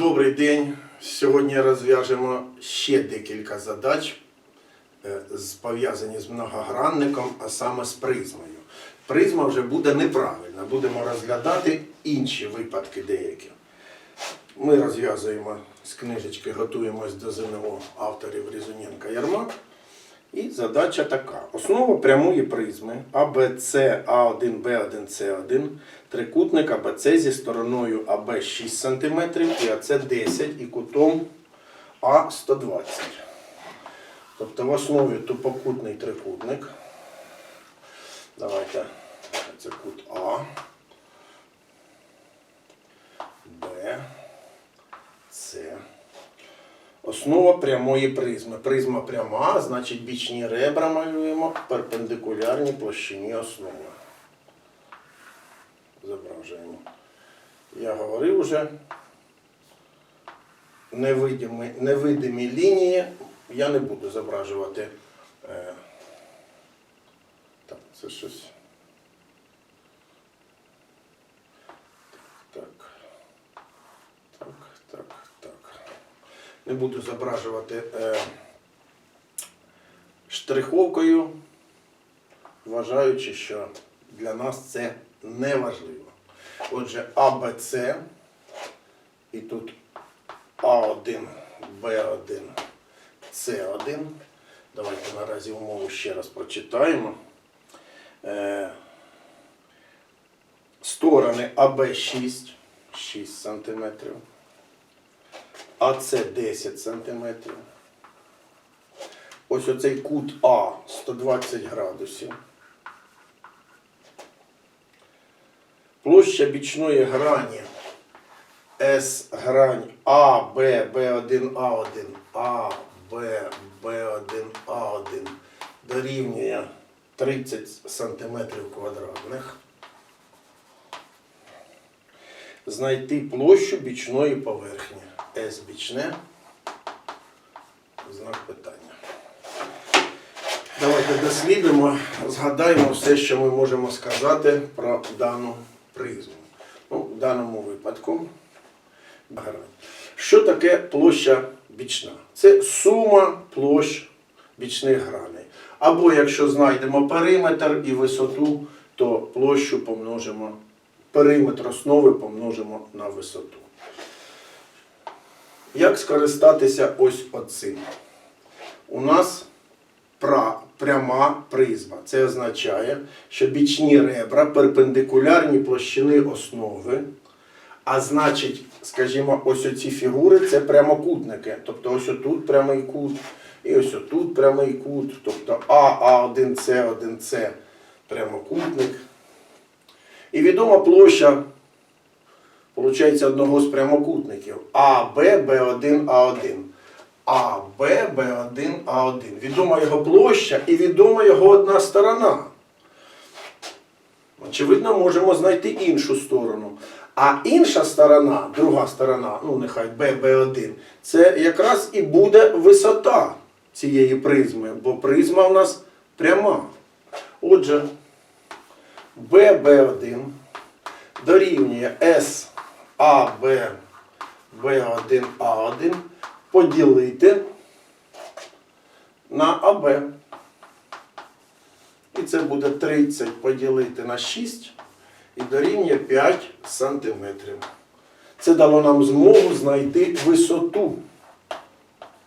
Добрий день. Сьогодні розв'яжемо ще декілька задач, е, пов'язані з многогранником, а саме з призмою. Призма вже буде неправильна, будемо розглядати інші випадки деякі. Ми розв'язуємо з книжечки, готуємось до ЗНО авторів Різуненка Ярмак. І задача така. Основа прямої призми АБЦ А1, Б1, С1, трикутник АБЦ зі стороною АБ 6 см і АЦ 10 і кутом А 120. Тобто в основі тупокутний трикутник. Давайте. Це кут А, Б, С. Основа прямої призми. Призма пряма, значить бічні ребра малюємо перпендикулярні площині основи. Зображуємо. Я говорив уже. Невидимі, невидимі лінії я не буду зображувати. Е, так, це щось. Так. Так, так, так. Не буду зображувати е, штриховкою, вважаючи, що для нас це не важливо. Отже, АБЦ і тут А1, Б1, С1. Давайте наразі умову ще раз прочитаємо. Е, сторони АБ6, 6 см. АЦ 10 см. Ось оцей кут А 120 градусів. Площа бічної грані С грань А, Б, Б1, А1, А, Б, Б1, А1 дорівнює 30 см квадратних. Знайти площу бічної поверхні. С бічне. Знак питання. Давайте дослідимо, згадаємо все, що ми можемо сказати про дану призму. Ну, в даному випадку. Що таке площа бічна? Це сума площ бічних граней. Або якщо знайдемо периметр і висоту, то площу помножимо, периметр основи помножимо на висоту. Як скористатися ось оцим? У нас пра- пряма призма. Це означає, що бічні ребра перпендикулярні площини основи. А значить, скажімо, ось оці фігури це прямокутники. Тобто ось отут прямий кут, і ось отут прямий кут. Тобто А, А1, С, 1С прямокутник. І відома площа Получається одного з прямокутників АБ, Б1, А1. АБ, Б1, А1. Відома його площа і відома його одна сторона. Очевидно, можемо знайти іншу сторону. А інша сторона, друга сторона, ну нехай Б, Б1, це якраз і буде висота цієї призми, бо призма у нас пряма. Отже, Б, Б1 дорівнює С АБ Б1 А1 поділити на АБ. І це буде 30 поділити на 6 і дорівнює 5 сантиметрів. Це дало нам змогу знайти висоту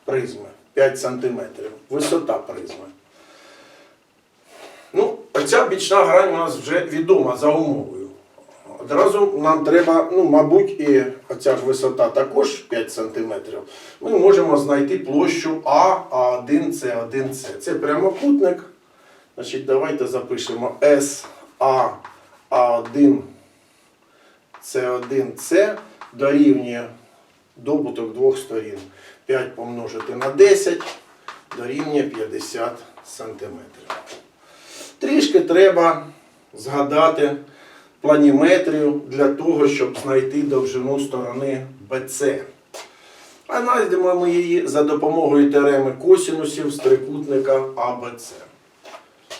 призми 5 сантиметрів. Висота призми. Ну, оця бічна грань у нас вже відома за умовою. Одразу нам треба, ну, мабуть, і оця ж висота також 5 см. Ми можемо знайти площу А, А1, С1, С. Це прямокутник. Значить, давайте запишемо С, А, А1, С1, С дорівнює добуток двох сторін. 5 помножити на 10 дорівнює 50 см. Трішки треба згадати планіметрію для того, щоб знайти довжину сторони BC. А знайдемо ми її за допомогою теореми косінусів з трикутника ABC.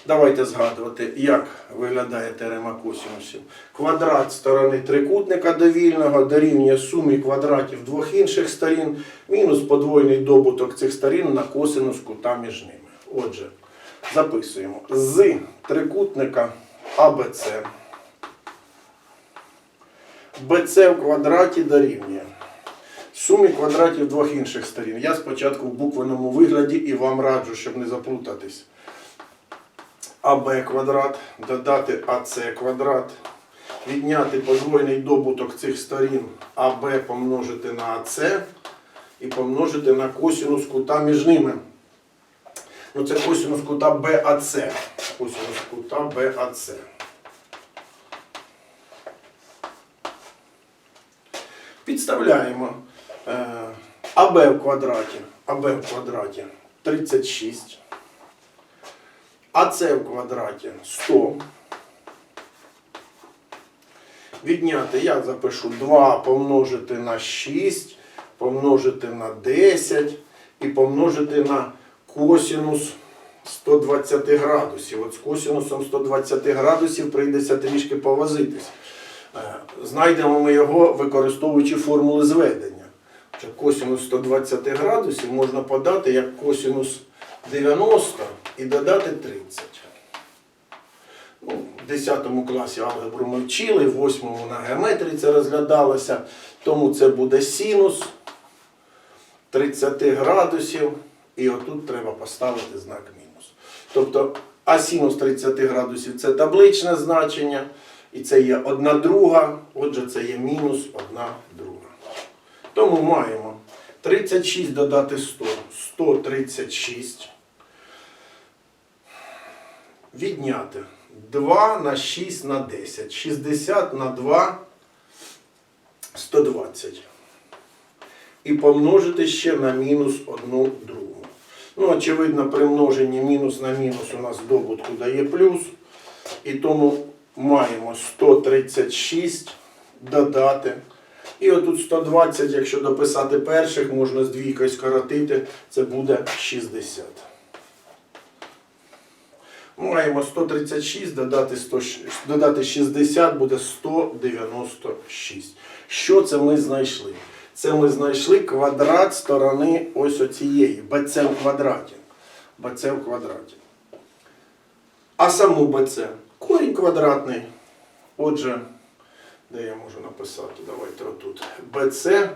Давайте згадувати, як виглядає теорема косинусів. Квадрат сторони трикутника довільного дорівнює сумі квадратів двох інших сторін, мінус подвойний добуток цих сторін на косинус кута між ними. Отже, записуємо з трикутника АБЦ. БЦ в квадраті дорівнює сумі квадратів двох інших сторін. Я спочатку в буквеному вигляді і вам раджу, щоб не заплутатись. АБ квадрат, додати АЦ квадрат, відняти подвойний добуток цих сторін АБ помножити на АЦ і помножити на косинус кута між ними. Ну, це косинус кута БАЦ. Косинус кута БАЦ. Підставляємо е, АБ в квадраті. АБ в квадраті 36. АЦ в квадраті 100. Відняти я запишу 2 помножити на 6, помножити на 10 і помножити на косинус 120 градусів. От з косинусом 120 градусів прийдеться трішки повозитись. Знайдемо ми його, використовуючи формули зведення. Що косинус 120 градусів можна подати як косинус 90 і додати 30. Ну, в 10 класі алгебру ми вчили, в 8 на геометрії це розглядалося, тому це буде синус 30 градусів, і отут треба поставити знак мінус. Тобто, а синус 30 градусів це табличне значення, і це є одна друга, отже, це є мінус одна друга. Тому маємо 36 додати 100, 136. Відняти 2 на 6 на 10. 60 на 2 120. І помножити ще на мінус одну другу. Ну, очевидно, при множенні мінус на мінус у нас добутку дає плюс. І тому маємо 136 додати. І отут 120, якщо дописати перших, можна з двійкою скоротити, це буде 60. Маємо 136, додати, 100, додати 60 буде 196. Що це ми знайшли? Це ми знайшли квадрат сторони ось оцієї, BC в квадраті. BC в квадраті. А саму BC корінь квадратний. Отже, де я можу написати? Давайте отут. BC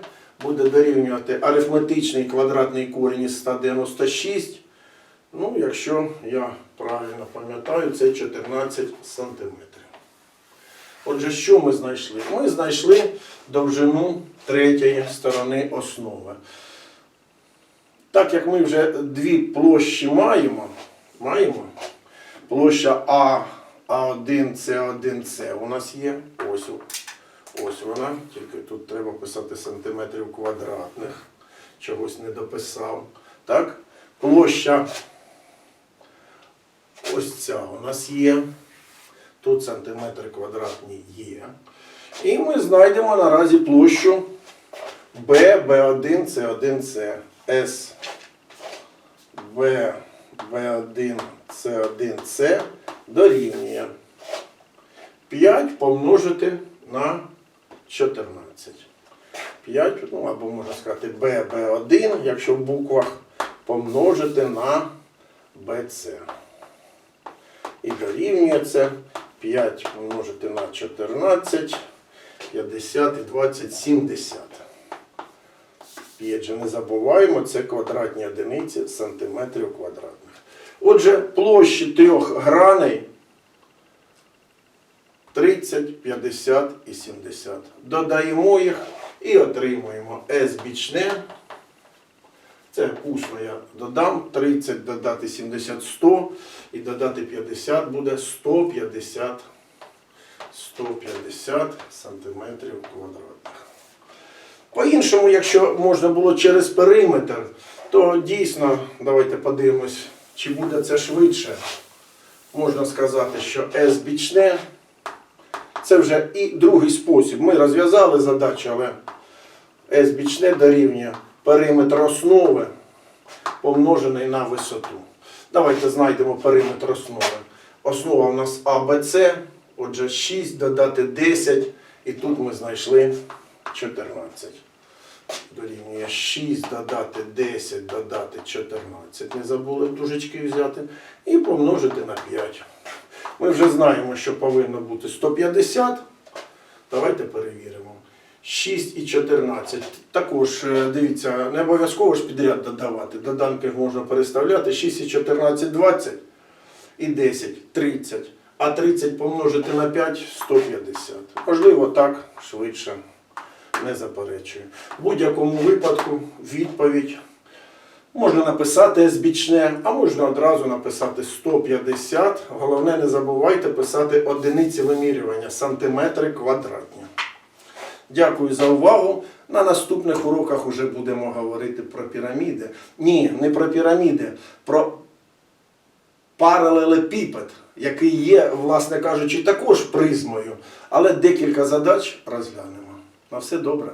буде дорівнювати арифметичний квадратний корінь із 196. Ну, якщо я правильно пам'ятаю, це 14 сантиметрів. Отже, що ми знайшли? Ми знайшли довжину третьої сторони основи. Так як ми вже дві площі маємо, маємо площа А, А1, С1, С у нас є. Ось, ось вона. Тільки тут треба писати сантиметрів квадратних. Чогось не дописав. Так? Площа ось ця у нас є. Тут сантиметри квадратні є. І ми знайдемо наразі площу B, B1, C1, C, S, B, B1, C1, C дорівнює 5 помножити на 14. 5, ну або можна сказати B, B1, якщо в буквах помножити на BC. І дорівнює це 5 помножити на 14, 50 і 20, 70. П'ять же не забуваємо, це квадратні одиниці сантиметрів квадратних. Отже, площі трьох граней 30, 50 і 70. Додаємо їх і отримуємо S бічне. Це усно я додам. 30 додати 70 100 і додати 50 буде 150 150 сантиметрів квадратних. По-іншому, якщо можна було через периметр, то дійсно, давайте подивимось, чи буде це швидше. Можна сказати, що S бічне. Це вже і другий спосіб. Ми розв'язали задачу, але S бічне дорівнює периметр основи помножений на висоту. Давайте знайдемо периметр основи. Основа у нас АБЦ, отже 6 додати 10, і тут ми знайшли 14. Дорівнює 6 додати 10, додати 14. Не забули дужечки взяти. І помножити на 5. Ми вже знаємо, що повинно бути 150. Давайте перевіримо. 6 і 14. Також, е, дивіться, не обов'язково ж підряд додавати. Доданки можна переставляти. 6 і 14 20 і 10 30. А 30 помножити на 5 150. Можливо, так швидше не заперечую. В будь-якому випадку відповідь можна написати збічне, а можна одразу написати 150. Головне, не забувайте писати одиниці вимірювання, сантиметри квадратні. Дякую за увагу. На наступних уроках вже будемо говорити про піраміди. Ні, не про піраміди, про паралелепіпед, який є, власне кажучи, також призмою. Але декілька задач розглянемо. На все добре.